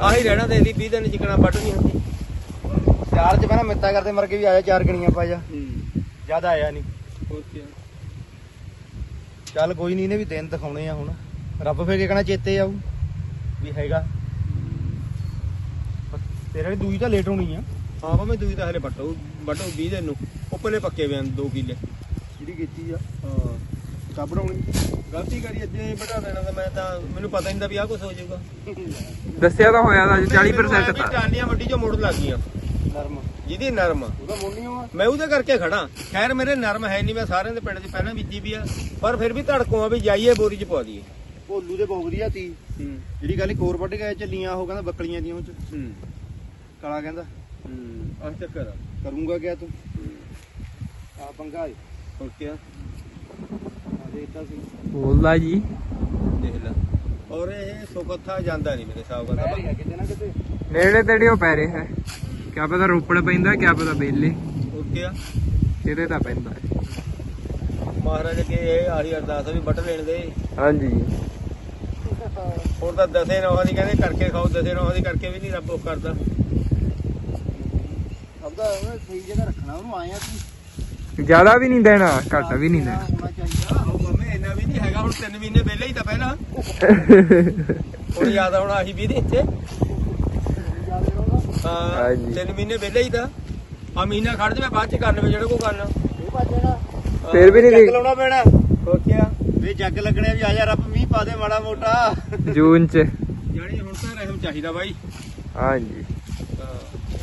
Speaker 2: ਆਹੀ ਰਹਿਣਾ ਤੇ ਇਹਦੀ 20 ਦਿਨ ਚਿਕਣਾ ਵੱਢ ਨਹੀਂ ਹੁੰਦੀ।
Speaker 1: ਚਾਰ ਚ ਪਹਿਲਾਂ ਮਿੱਤਾ ਕਰਦੇ ਮਰ ਕੇ ਵੀ ਆਇਆ ਚਾਰ ਗਣੀਆਂ ਪਾ ਜਾ।
Speaker 2: ਹੂੰ।
Speaker 1: ਜ਼ਿਆਦਾ ਆਇਆ ਨਹੀਂ।
Speaker 2: ਹੋਰ ਕੀ
Speaker 1: ਚੱਲ ਕੋਈ ਨਹੀਂ ਇਹਨੇ ਵੀ ਦਿਨ ਦਿਖਾਉਣੇ ਆ ਹੁਣ। ਰੱਬ ਫੇਰ ਕੇ ਕਹਣਾ ਚੇਤੇ ਆਊ ਵੀ ਹੈਗਾ। ਤੇਰੇ ਵਾਲੀ ਦੂਜੀ ਤਾਂ ਲੇਟ ਹੋਣੀ ਆ।
Speaker 2: ਹਾਂ ਭਾਵੇਂ ਦੂਈ ਤਾਂ ਹਲੇ ਵੱਟੋ ਵੱਟੋ 20 ਦਿਨ ਨੂੰ। ਉੱਪਰਲੇ ਪੱਕੇ ਵੇ 2 ਕਿੱਲੇ।
Speaker 1: ਕੀਤੀ ਆ।
Speaker 2: ਹਾਂ
Speaker 1: ਕੱਬ ਬਣਾਉਣੀ
Speaker 2: ਗਲਤੀ ਕਰੀ ਅੱਜੇ ਵਧਾ ਦੇਣਾ ਤਾਂ ਮੈਂ ਤਾਂ ਮੈਨੂੰ ਪਤਾ ਨਹੀਂ ਤਾਂ ਵੀ ਆਹ ਕੁਝ ਹੋ ਜਾਊਗਾ।
Speaker 3: ਦੱਸਿਆ ਤਾਂ ਹੋਇਆ ਤਾਂ 40%
Speaker 2: ਵੀ
Speaker 3: ਤਾਂ।
Speaker 2: ਟਾਲੀਆਂ ਮੰਡੀ ਚੋਂ ਮੁੜ ਲੱਗ ਗਈਆਂ।
Speaker 1: ਨਰਮ।
Speaker 2: ਜਿਹਦੀ ਨਰਮ।
Speaker 1: ਉਹਦਾ ਮੋਨੀ ਆ
Speaker 2: ਮੈਂ ਉਹਦੇ ਕਰਕੇ ਖੜਾ। ਖੈਰ ਮੇਰੇ ਨਰਮ ਹੈ ਨਹੀਂ ਮੈਂ ਸਾਰਿਆਂ ਦੇ ਪਿੰਡ 'ਚ ਪਹਿਲਾਂ ਬੀਜੀ ਵੀ ਆ। ਪਰ ਫਿਰ ਵੀ ਧੜਕੋਂ ਆ ਵੀ ਜਾਈਏ ਬੋਰੀ 'ਚ ਪਾ ਦਈਏ।
Speaker 1: ਭੋਲੂ ਦੇ ਬਹੁਤ ਵਧੀਆ ਤੀ
Speaker 2: ਹੂੰ।
Speaker 1: ਜਿਹੜੀ ਗੱਲ ਕੋਰ ਵੱਢ ਗਏ ਚੱਲੀਆਂ ਉਹ ਕਹਿੰਦਾ ਬੱਕਲੀਆਂ ਦੀਆਂ ਉਹ ਚ।
Speaker 2: ਹੂੰ।
Speaker 1: ਕਾਲਾ ਕਹਿੰਦਾ।
Speaker 2: ਹੂੰ। ਆਹ ਚੱਕਰ
Speaker 1: ਕਰੂੰਗਾ ਕਿਆ ਤੂੰ? ਆ ਪੰਗਾ ਏ।
Speaker 2: ਹੋਰ ਕੀ ਆ
Speaker 1: ਆ ਦੇਤਾ ਸੀ
Speaker 3: ਬੋਲਦਾ ਜੀ।
Speaker 2: ਦੇਖ ਲੈ। ਔਰ ਇਹ ਸੁਖੱਥਾ ਜਾਂਦਾ ਨਹੀਂ ਮੇਰੇ ਹਿਸਾਬ ਨਾਲ।
Speaker 1: ਪੈ ਰਿਹਾ ਕਿਤੇ ਨਾ ਕਿਤੇ।
Speaker 3: ਨੇੜੇ ਤੇੜੇ ਉਹ ਪੈ ਰਿਹਾ ਹੈ। ਕਿਆ ਪਤਾ ਰੋਪੜ ਪੈਂਦਾ ਕਿਆ ਪਤਾ ਬੇਲੇ।
Speaker 2: ਹੋਰ ਕੀ ਆ
Speaker 3: ਇਹਦੇ ਤਾਂ ਪੈਂਦਾ ਹੈ।
Speaker 2: ਮਹਾਰਾਜ ਅੱਗੇ ਇਹ ਆਹੀ ਅਰਦਾਸ ਆ ਵੀ ਵੱਢ ਲੈਣ ਦੇ।
Speaker 3: ਹਾਂਜੀ।
Speaker 2: ਹੁਣ ਤਾਂ ਦਸੇ ਨੌਹਾਂ ਦੀ ਕਹਿੰਦੇ ਕਰਕੇ ਖਾਓ ਦਸੇ ਨੌਹਾਂ ਦੀ ਕਰਕੇ ਵੀ ਨਹੀਂ ਰੱਬ ਉਹ ਕਰਦਾ।
Speaker 1: ਸਭ ਦਾ ਉਹਨੇ ਸਹੀ ਜਗ੍ਹਾ ਰੱਖਣਾ ਉਹਨੂੰ ਆਇਆ ਸੀ
Speaker 3: ਜ਼ਿਆਦਾ ਵੀ ਨਹੀਂ ਦੇਣਾ ਘੱਟ ਵੀ ਨਹੀਂ ਦੇਣਾ।
Speaker 2: ਇੰਨਾ ਵੀ ਨਹੀਂ ਹੈਗਾ ਹੁਣ 3 ਮਹੀਨੇ ਪਹਿਲਾਂ ਹੀ ਤਾਂ ਪਹਿਲਾਂ ਹੁਣ ਯਾਦ ਆਉਣਾ ਆਹੀ ਵੀ ਦੇ ਇੱਥੇ। ਹਾਂ
Speaker 3: ਹਾਂਜੀ।
Speaker 2: 3 ਮਹੀਨੇ ਪਹਿਲਾਂ ਹੀ ਤਾਂ। ਆ ਮਹੀਨਾ ਖੜ ਜਾਵੇ ਬਾਅਦ ਚ ਕਰ ਲਵੇ ਜਿਹੜਾ ਕੋ ਕਰਨਾ।
Speaker 3: ਫਿਰ ਵੀ ਨਹੀਂ
Speaker 1: ਜੱਗ ਲਾਉਣਾ ਪੈਣਾ।
Speaker 2: ਹੋਰ ਕੀ ਆ
Speaker 1: ਵੀ ਜੱਗ ਲੱਗਣੇ ਵੀ ਆ ਜਾ ਰੱਬ ਮੀਂਹ ਪਾ ਦੇ ਮਾੜਾ ਮੋਟਾ।
Speaker 3: ਜੂਨ ਚ।
Speaker 2: ਜਾਣੀ ਹੁਣ ਤਾਂ ਰਹਿਮ ਚਾਹੀਦਾ ਬਾਈ।
Speaker 3: ਹਾਂਜੀ।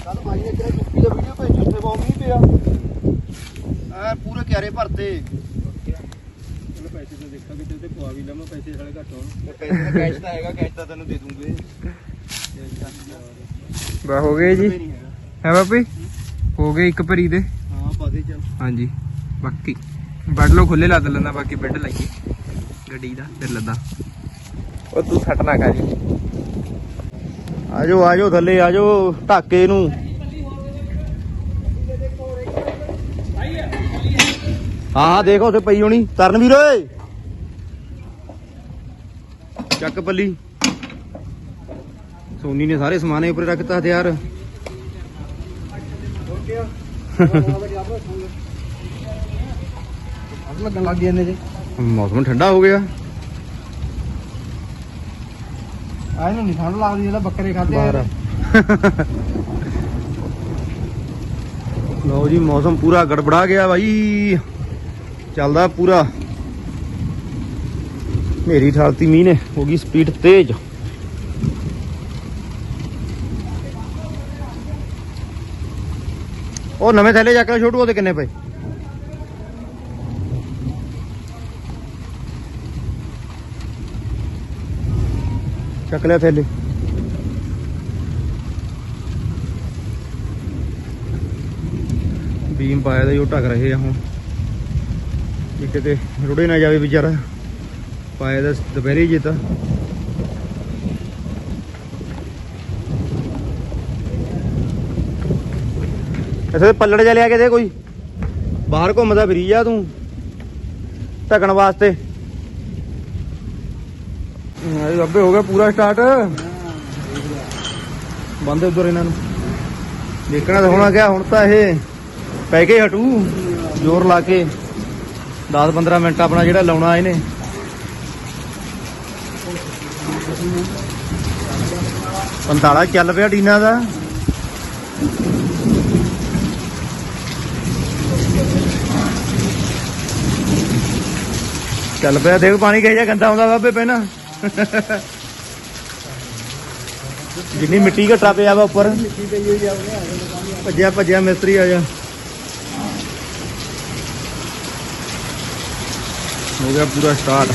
Speaker 1: ਕੱਲ ਭਾਈ ਨੇ ਕਿਹਾ ਚੁੱਪੀ ਦਾ ਵੀਡੀਓ ਭੇਜ ਉੱਥੇ ਬਹੁਤ ਮੀਂਹ ਪਿਆ। ਆ ਪੂਰੇ ਕਿਆਰੇ ਭਰਤੇ।
Speaker 2: ਚਲੋ ਪੈਸੇ ਤਾਂ ਦੇਖਾਂ ਕਿਤੇ ਤੇ ਪਵਾ ਵੀ ਲਵਾਂ ਪੈਸੇ ਸਾਲੇ ਘੱਟ ਹੋਣ।
Speaker 1: ਤੇ ਪੈਸੇ ਦਾ ਕੈਸ਼ ਤਾਂ ਹੈਗਾ ਕੈਸ਼ ਤਾਂ ਤੈਨੂੰ ਦੇ ਦੂੰਗੇ।
Speaker 3: ਬਾ ਹੋ ਗਏ ਜੀ? ਹੈ ਬਾਪੀ? ਹੋ ਗਏ ਇੱਕ ਭਰੀ ਦੇ।
Speaker 1: ਹਾਂ ਪਾ ਦੇ ਚੱਲ।
Speaker 3: ਹਾਂਜੀ ਬਾਕੀ। ਵੱਢ ਲਓ ਖੁੱਲੇ ਲੱਦ ਲੈਂਦਾ ਬਾਕੀ ਬੈੱਡ ਲਾਈਏ। ਗੱਡੀ ਦਾ ਫਿਰ ਲੱਦਾ। ਉਹ ਤੂੰ ਸੱਟ ਨਾ ਜੀ
Speaker 1: ਆਜੋ ਆਜੋ ਥੱਲੇ ਆਜੋ ਢਾਕੇ ਨੂੰ। ਹਾਂ ਹਾਂ ਦੇਖੋ ਉੱਥੇ ਪਈ ਹੋਣੀ। ਤਰਨਵੀਰ ਓਏ! ਚੱਕ ਪੱਲੀ। ਸੋਨੀ ਨੇ ਸਾਰੇ ਸਮਾਨੇ ਉੱਪਰ ਰੱਖਤਾ ਹਥਿਆਰ।
Speaker 4: ਲੱਗਣ ਲੱਗ ਗਏ ਇਹਨੇ ਜੇ।
Speaker 1: ਮੌਸਮ ਠੰਡਾ ਹੋ ਗਿਆ।
Speaker 4: ਆ ਇਹਨੂੰ ਨਹੀਂ ਠੰਡ ਲੱਗਦੀ ਜਿਹੜਾ ਬੱਕਰੇ ਖਾਦੇ
Speaker 1: ਬਾਹਰ ਲਓ ਜੀ ਮੌਸਮ ਪੂਰਾ ਗੜਬੜਾ ਗਿਆ ਬਾਈ। ਚੱਲਦਾ ਪੂਰਾ। ਮੇਰੀ ਠਾਲਤੀ ਮੀਂਹ ਨੇ, ਹੋ ਗਈ ਸਪੀਡ ਤੇਜ਼। ਉਹ ਨਵੇਂ ਥੈਲੇ ਚੱਕ ਲੈ ਛੋਟੂ, ਉਹਦੇ ਕਿੰਨੇ ਪਏ? ਚੱਕ ਲਿਆ ਥੈਲੇ। ਬੀਮ ਪਾਇਆ ਦਾ ਉਹ ਢਕ ਰਹੇ ਆ ਹੁਣ। ਕਿ ਕਿਤੇ ਰੁੜੇ ਨਾ ਜਾਵੇ ਵਿਚਾਰਾ। ਪਾਇਆ ਦਾ ਦੁਪਹਿਰੇ ਜੇ ਤਾਂ ਇੱਥੇ ਪੱਲੜ ਜਿਹਾ ਲਿਆ ਕੇ ਦੇ ਕੋਈ। ਬਾਹਰ ਘੁੰਮਦਾ ਫਿਰੀ ਜਾ ਤੂੰ। ਢਕਣ ਵਾਸਤੇ। ਇਹ ਅੱਬੇ ਹੋ ਗਿਆ ਪੂਰਾ ਸਟਾਰਟ ਬੰਦ ਉਧਰ ਇਹਨਾਂ ਨੂੰ। ਦੇਖਣਾ ਤਾਂ ਹੋਣਾ ਕਿਆ, ਹੁਣ ਤਾਂ ਇਹ ਪੈ ਕੇ ਹਟੂ। ਜ਼ੋਰ ਲਾ ਕੇ। 10-15 ਮਿੰਟ ਆਪਣਾ ਜਿਹੜਾ ਲਾਉਣਾ ਇਹਨੇ। ਪੰਤਾਲਾ ਚੱਲ ਪਿਆ ਟੀਨਾ ਦਾ। ਚੱਲ ਪਿਆ, ਦੇਖ ਪਾਣੀ ਕਿਹੋ ਜਿਹਾ ਗੰਦਾ ਆਉਂਦਾ ਬਾਬੇ ਪਹਿਲਾਂ। ਜਿੰਨੀ ਮਿੱਟੀ ਘਟਾ ਪਿਆ ਵਾ ਉੱਪਰ। ਭੱਜਿਆ ਭੱਜਿਆ ਮਿਸਤਰੀ ਆ ਜਾ। ਹੋ ਗਿਆ ਪੂਰਾ ਸਟਾਰਟ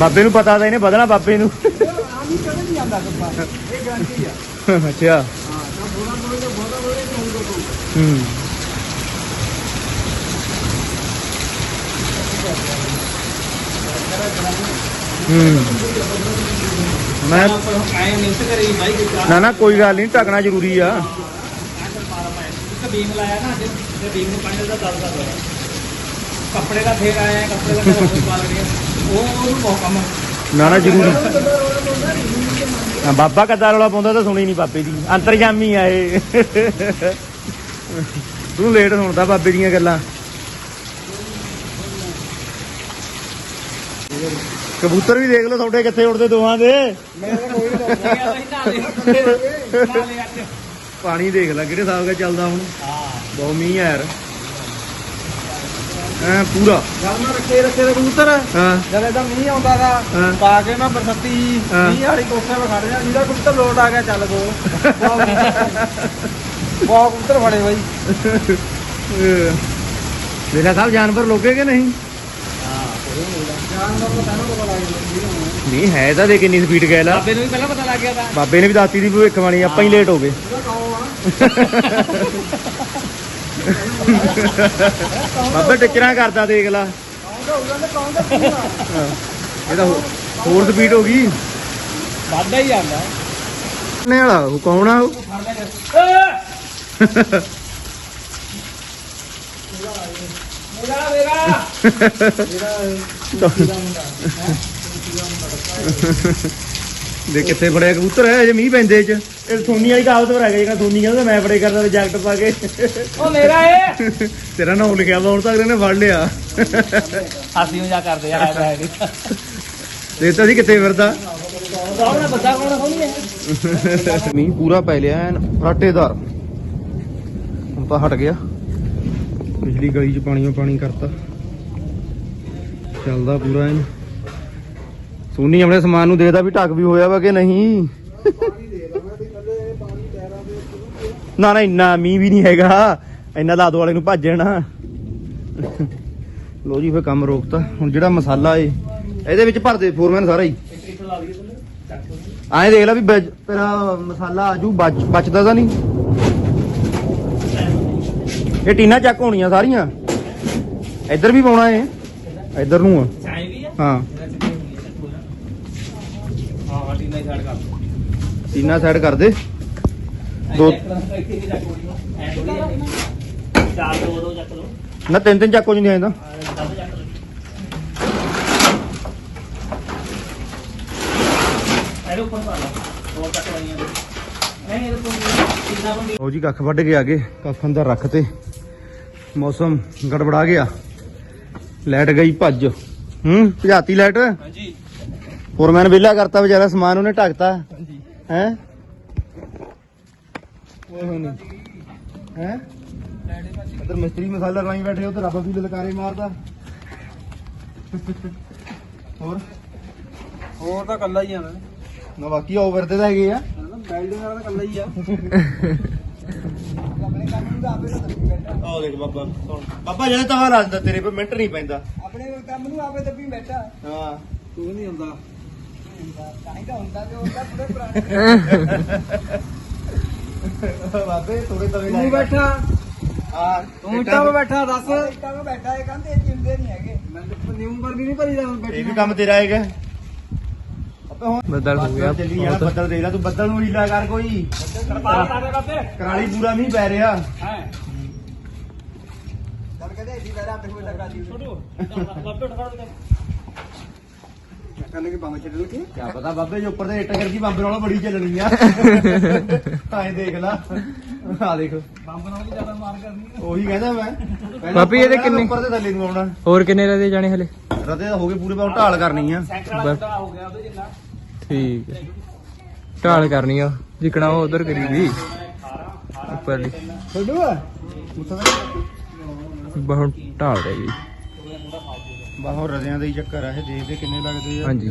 Speaker 1: ਬਾਬੇ ਨੂੰ ਪਤਾ ਤਾਂ ਇਹਨੇ ਵਧਣਾ ਬਾਬੇ ਨੂੰ। ਅੱਛਾ। ਹੂੰ। ਹੂੰ। ਮੈਂ ਨਾ ਨਾ, ਕੋਈ ਗੱਲ ਨਹੀਂ ਢਕਣਾ ਜ਼ਰੂਰੀ ਆ।
Speaker 3: ਇੱਕ ਲਾਇਆ ਨਾ ਅੱਜ ਉਹਨੂੰ
Speaker 1: ਨਾ ਨਾ ਜ਼ਰੂਰੀ ਬਾਬਾ ਕੱਦਾ ਰੌਲਾ ਪਾਉਂਦਾ ਤਾਂ ਸੁਣੀ ਨਹੀਂ ਬਾਬੇ ਦੀ। ਅੰਤਰਜਾਮੀ ਆ ਇਹ। ਤੂੰ ਲੇਟ ਸੁਣਦਾ ਬਾਬੇ ਦੀਆਂ ਗੱਲਾਂ। ਕਬੂਤਰ ਵੀ ਦੇਖ ਲਓ ਤੁਹਾਡੇ ਕਿੱਥੇ ਉੜਦੇ ਦੋਹਾਂ ਦੇ।
Speaker 3: ਨਾਲੇ ਨਾਲੇ
Speaker 1: ਪਾਣੀ ਦੇਖ ਲੈ ਕਿਹੜੇ ਹਿਸਾਬ ਦਾ ਚੱਲਦਾ ਹੁਣ।
Speaker 3: ਹਾਂ।
Speaker 1: ਬਹੁਤ ਮੀਂਹ ਆ ਯਾਰ। ਐ ਪੂਰਾ।
Speaker 4: ਜਦ ਮੈਂ ਰੱਖੇ ਰੱਖੇ ਦੇ ਕਬੂਤਰ।
Speaker 1: ਹਾਂ।
Speaker 4: ਜਦ ਇਹਦਾ ਮੀਂਹ ਆਉਂਦਾ ਦਾ
Speaker 1: ਹਾਂ।
Speaker 4: ਪਾ ਕੇ ਮੈਂ ਬਰਸਤੀ
Speaker 1: ਹਾਂ।
Speaker 4: ਮੀਂਹ ਵਾਲੀ ਕੋਠੇ 'ਤੇ ਖੜ ਜਾ ਜਿਹਦਾ ਕਬੂਤਰ ਲੋਟ ਆ ਗਿਆ ਚੱਲ ਗੋ। ਬਹੁਤ ਕਬੂਤਰ। ਫੜੇ ਬਾਈ।
Speaker 1: ਵੇਲਾ ਸਾਹਿਬ ਜਾਨਵਰ ਲੋਕੇ ਕਿ ਨਹੀਂ?
Speaker 4: ਲੱਗ
Speaker 1: ਨਹੀਂ ਹੈ ਤਾਂ ਦੇ ਕਿੰਨੀ ਸਪੀਡ ਗਏ ਲਾ
Speaker 3: ਬਾਬੇ ਨੂੰ ਵੀ ਪਹਿਲਾਂ ਪਤਾ ਲੱਗ ਗਿਆ ਤਾਂ।
Speaker 1: ਬਾਬੇ ਨੇ ਵੀ ਦਾਤੀ ਦੀ ਭਵਿੱਖਬਾਣੀ ਆਪਾਂ ਹੀ ਲੇਟ ਹੋ ਗਏ। ਬਾਬਾ ਟਿਚਰਾਂ ਕਰਦਾ ਦੇਖ ਲਾ। ਇਹਦਾ ਹੋਰ ਸਪੀਡ ਹੋ ਗਈ।
Speaker 3: ਵਾਧਾ ਹੀ ਆਉਂਦਾ।
Speaker 1: ਨੇ ਵਾਲਾ ਉਹ ਕੌਣ ਆ ਉਹ?
Speaker 3: ਮੇਰਾ ਮੇਰਾ।
Speaker 1: ਦੇ ਕਿੱਥੇ ਫੜਿਆ? ਕਬੂਤਰ ਹੈ ਜੇ ਮੀਂਹ ਪੈਂਦੇ ਚ। ਇਹ ਸੋਨੀ ਵਾਲੀ ਕਹਾਵਤ ਪਰ ਆ ਗਈ ਜਿਹੜਾ ਸੋਨੀ ਕਹਿੰਦਾ ਮੈਂ ਫੜੇ ਕਰਦਾ ਤੇ ਜੈਕਟ ਪਾ ਕੇ।
Speaker 3: ਉਹ ਮੇਰਾ ਏ।
Speaker 1: ਤੇਰਾ ਨਾਮ ਲਿਖਿਆ ਵਾ ਹੁਣ ਤੱਕ ਇਹਨੇ ਫੜ ਲਿਆ।
Speaker 3: ਹਾਸੀ ਮਜ਼ਾਕ ਕਰਦੇ ਆ ਹੈ ਨਹੀਂ।
Speaker 1: ਦੇਖਤਾ ਸੀ ਕਿੱਥੇ ਫਿਰਦਾ?
Speaker 3: ਕੌਣ ਬੰਦਾ ਕੌਣ ਹੋਣੀ ਹੈ
Speaker 1: ਮੀਂਹ ਪੂਰਾ ਪੈ ਲਿਆ ਐਨ ਰਾਟੇਦਾਰ ਹੁਣ ਤਾਂ ਹਟ ਗਿਆ। ਪਿਛਲੀ ਗਲੀ 'ਚ ਪਾਣੀਓ ਪਾਣੀ ਕਰਤਾ। ਚੱਲਦਾ ਪੂਰਾ ਐਨ। ਸੋਨੀ ਆਪਣੇ ਸਮਾਨ ਨੂੰ ਦੇਖਦਾ ਵੀ ਢੱਕ ਵੀ ਹੋਇਆ ਵਾ ਕਿ ਨਹੀਂ? ਨਾ ਨਾ ਇੰਨਾ ਮੀਂਹ ਵੀ ਨਹੀਂ ਹੈਗਾ। ਇੰਨਾ ਲਾ ਦੋ ਵਾਲੇ ਨੂੰ ਭੱਜਣਾ ਲੋ ਜੀ ਫੇ ਕੰਮ ਰੋਕਤਾ। ਹੁਣ ਜਿਹੜਾ ਮਸਾਲਾ ਏ ਇਹਦੇ ਵਿੱਚ ਭਰ ਦੇ ਫੋਰਮੈਨ ਸਾਰਾ ਹੀ। ਐਂ ਦੇਖ ਲੈ ਵੀ ਤੇਰਾ ਮਸਾਲਾ ਆਜੂ ਬਚ ਬਚਦਾ ਤਾਂ ਨਹੀਂ। ਇਹ ਟੀਨਾ ਚੱਕ ਹੋਣੀਆਂ ਸਾਰੀਆਂ। ਇੱਧਰ ਵੀ ਪਾਉਣਾ ਏ। ਇੱਧਰ ਨੂੰ ਆ? ਹਾਂ।
Speaker 3: ਹਾਂ ਟੀਨਾ ਹੀ ਕਰ
Speaker 1: ਟੀਨਾ ਸਾਈਡ ਕਰ ਦੇ। ਦੋ-
Speaker 3: ਚਾਰ ਦੋ ਦੋ ਚੱਕ ਲੋ
Speaker 1: ਨਾ ਤਿੰਨ ਤਿੰਨ ਚੱਕ ਹੋ
Speaker 3: ਨਹੀਂ ਬੰਦੀ
Speaker 1: ਉਹ ਜੀ ਕੱਖ ਵੱਢ ਕੇ ਆ ਗਏ ਕੱਖ ਅੰਦਰ ਰੱਖ ਤੇ। ਮੌਸਮ ਗੜਬੜਾ ਗਿਆ। ਲਾਈਟ ਗਈ ਭੱਜ। ਹੂੰ ਭਜਾਤੀ ਲਾਈਟ?
Speaker 3: ਹਾਂਜੀ।
Speaker 1: ਫੋਰਮੈਨ ਵਿਹਲਾ ਕਰਤਾ ਵਿਚਾਰਾ ਸਮਾਨ ਉਹਨੇ ਢੱਕਤਾ।
Speaker 3: ਹਾਂਜੀ।
Speaker 1: ਹੈ? ਓਏ ਹੋਣੀ। ਹੈ? ਇਧਰ ਮਿਸਤਰੀ ਮਸਾਲਾ ਲਾਈ ਬੈਠੇ ਉਧਰ ਰੱਬ ਵੀ ਲਲਕਾਰੇ ਮਾਰਦਾ। ਹੋਰ?
Speaker 4: ਹੋਰ ਤਾਂ ਕੱਲਾ ਹੀ ਆ ਨਾ
Speaker 1: ਨਾ ਬਾਕੀ ਓਵਰ ਤੇ ਤਾਂ ਹੈਗੇ ਆ।
Speaker 4: ਬੈਲਡਿੰਗ ਵਾਲਾ ਤਾਂ ਕੱਲਾ ਹੀ ਆ।
Speaker 1: ਆਹ ਦੇਖ ਬਾਬਾ ਬਾਬਾ ਜਿਹੜਾ ਤਵਾ ਦਿੰਦਾ ਤੇਰੇ ਪੇ ਮਿੰਟ ਨਹੀਂ ਪੈਂਦਾ।
Speaker 4: ਆਪਣੇ ਕੰਮ ਨੂੰ ਆਪੇ ਦੱਬੀ ਬੈਠਾ।
Speaker 1: ਹਾਂ।
Speaker 4: ਤੂੰ ਨਹੀਂ ਹੁੰਦਾ।
Speaker 1: ਬਾਬੇ ਥੋੜੇ ਤਵੇ
Speaker 4: ਤੂੰ ਬੈਠਾ।
Speaker 1: ਹਾਂ
Speaker 4: ਤੂੰ 'ਤੇ ਬੈਠਾ ਦੱਸ। 'ਤੇ ਬੈਠਾ ਇਹ ਕਹਿੰਦੇ ਇਹ ਜਿੰਦੇ ਨਹੀਂ ਹੈਗੇ। ਮੈਂ ਨਿਊ ਪਰ ਵੀ ਨਹੀਂ ਭਰੀ ਦਾ
Speaker 1: ਇਹ ਵੀ ਕੰਮ ਤੇਰਾ ਹੈਗਾ। ਆਪੇ ਹੁਣ
Speaker 5: ਬੱਦਲ ਹੋ ਗਿਆ
Speaker 1: ਚੱਲੀ ਜਾਣਾ ਬੱਦਲ ਦੇਖ ਲੈ ਤੂੰ ਬੱਦਲ ਨੂੰ ਹੀਲਾ ਕਰ ਕੋਈ।
Speaker 3: ਕਿਰਪਾਨ ਲਾ ਦੇ ਬਾਬੇ
Speaker 1: ਕਰਾਲੀ ਪੂਰਾ ਮੀਂਹ ਪੈ ਰਿਹਾ।
Speaker 3: ਹੈ।
Speaker 4: ਚੱਲ ਕਹਿੰਦੇ ਐਡੀ ਵਾਰ ਹੱਥ ਕੋਈ ਲੱਗਾ ਦੀ
Speaker 3: ਛੋਟੂ ਬਾਬੇ ਉੱਠ ਖੜ ਦੇ
Speaker 4: ਕੰਨ ਕੇ ਬੰਮ ਛੱਡ ਲਕੇ
Speaker 1: ਕਿਆ ਪਤਾ ਬਾਬੇ ਜੇ ਉੱਪਰ ਤੇ ਇੱਟ ਕਰਦੀ ਬੰਬ ਨਾਲੋਂ ਬੜੀ ਚੱਲਣੀ ਆ। ਐਂ ਦੇਖ ਲੈ। ਆ ਦੇਖ।
Speaker 3: ਬੰਬ ਨਾਲ ਵੀ ਜ਼ਿਆਦਾ ਮਾਰ ਕਰਨੀ
Speaker 1: ਉਹੀ ਕਹਿੰਦਾ ਮੈਂ। ਪਹਿਲਾਂ
Speaker 5: ਬਾਬੀ ਇਹਦੇ
Speaker 1: ਉੱਪਰ
Speaker 5: ਕਿੰਨੇ-
Speaker 1: ਉੱਪਰ ਤੇ ਥੱਲੇ ਨੂੰ ਆਉਣਾ।
Speaker 5: ਹੋਰ ਕਿੰਨੇ ਰਦੇ ਜਾਣੇ ਹਲੇ?
Speaker 1: ਰਦੇ ਤਾਂ ਹੋ ਗਏ ਪੂਰੇ ਬਹੁਤ ਢਾਲ ਕਰਨੀ ਆ।
Speaker 5: ਠੀਕ ਢਾਲ ਕਰਨੀ ਆ ਜਿਕਣਾ ਉਹ ਉਧਰ ਕਰੀ ਦੀ। ਉੱਪਰਲੀ।
Speaker 4: ਛੱਡੂ
Speaker 5: ਬਹੁਤ ਢਾਲ ਰਹੀ
Speaker 1: ਬਾਹਰ ਰਜਿਆਂ ਦਾ ਹੀ ਚੱਕਰ ਆ ਇਹ ਦੇਖਦੇ ਕਿੰਨੇ ਲੱਗਦੇ ਆ।
Speaker 5: ਹਾਂਜੀ।